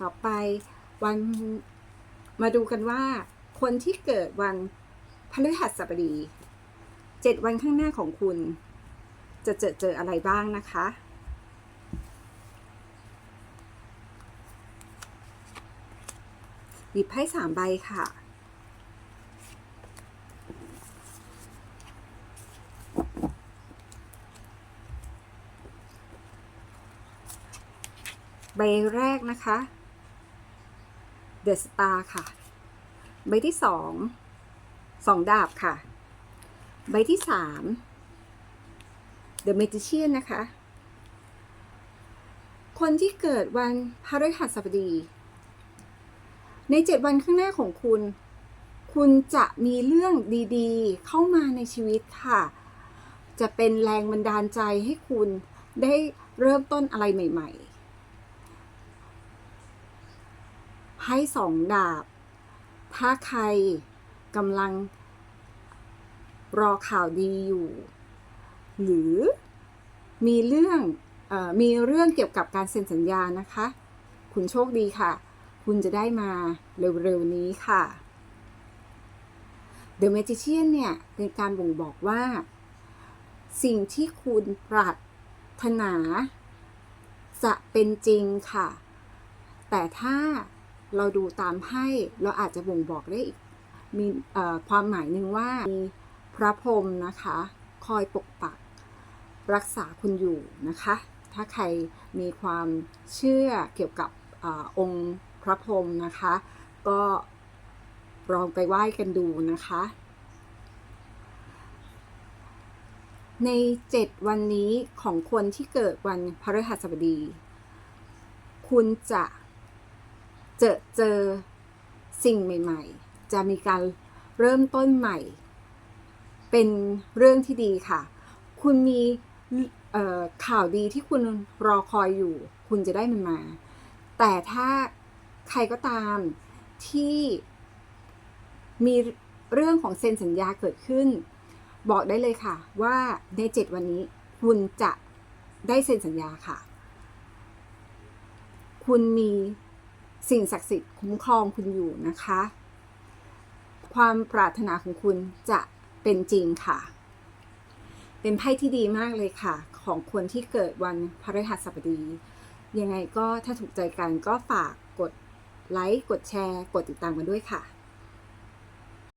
ต่อไปวันมาดูกันว่า คนที่เกิดวันพฤหัสบดีเจ็ดวันข้างหน้าของคุณ จะเจอเจออะไรบ้างนะคะ หยิบไพ่สามใบค่ะใบแรกนะคะ The Star ค่ะ ใบที่สองสองดาบค่ะ ใบที่สาม The Magician นะคะ คนที่เกิดวันพฤหัสบดี ในเจ็ดวันข้างหน้าของคุณ คุณจะมีเรื่องดีๆ เข้ามาในชีวิตค่ะ จะเป็นแรงบันดาลใจให้คุณได้เริ่มต้นอะไรใหม่ ๆ ให้สองดาบ ถ้าใครกำลังรอข่าวดีอยู่ หรือมีเรื่องออมีเรื่องเกี่ยวกับการเซ็นสัญญานะคะ คุณโชคดีค่ะ คุณจะได้มาเร็วๆนี้ค่ะ The Magician เนี่ยเป็นการบ่งบอกว่า สิ่งที่คุณปรารถนา จะเป็นจริงค่ะ แต่ถ้า เราดูตามไพ่เราอาจจะบ่งบอกได้อีกมีความหมายหนึ่งว่ามีพระพรหมนะคะ คอยปกปักรักษาคุณอยู่นะคะ ถ้าใครมีความเชื่อเกี่ยวกับอองค์พระพรหมนะคะ ก็ลองไปไหว้กันดูนะคะ ในเจ็ดวันนี้ของคนที่เกิดวันพฤหัสบดี คุณจะ เจอเจอสิ่งใหม่ ๆ จะมีการเริ่มต้นใหม่ เป็นเรื่องที่ดีค่ะ คุณมีข่าวดีที่คุณรอคอยอยู่ คุณจะได้มันมา แต่ถ้าใครก็ตามที่มีเรื่องของเซ็นสัญญาเกิดขึ้น บอกได้เลยค่ะ ว่าในเจ็ดวันนี้ คุณจะได้เซ็นสัญญาค่ะ คุณมี สิ่งศักดิ์สิทธิ์คุ้มครองคุณอยู่นะคะ ความปรารถนาของคุณจะเป็นจริงค่ะ เป็นไพ่ที่ดีมากเลยค่ะ ของคนที่เกิดวันพฤหัสบดี ยังไงก็ถ้าถูกใจกันก็ฝากกดไลค์ กดแชร์ กดติดตามกันด้วยค่ะ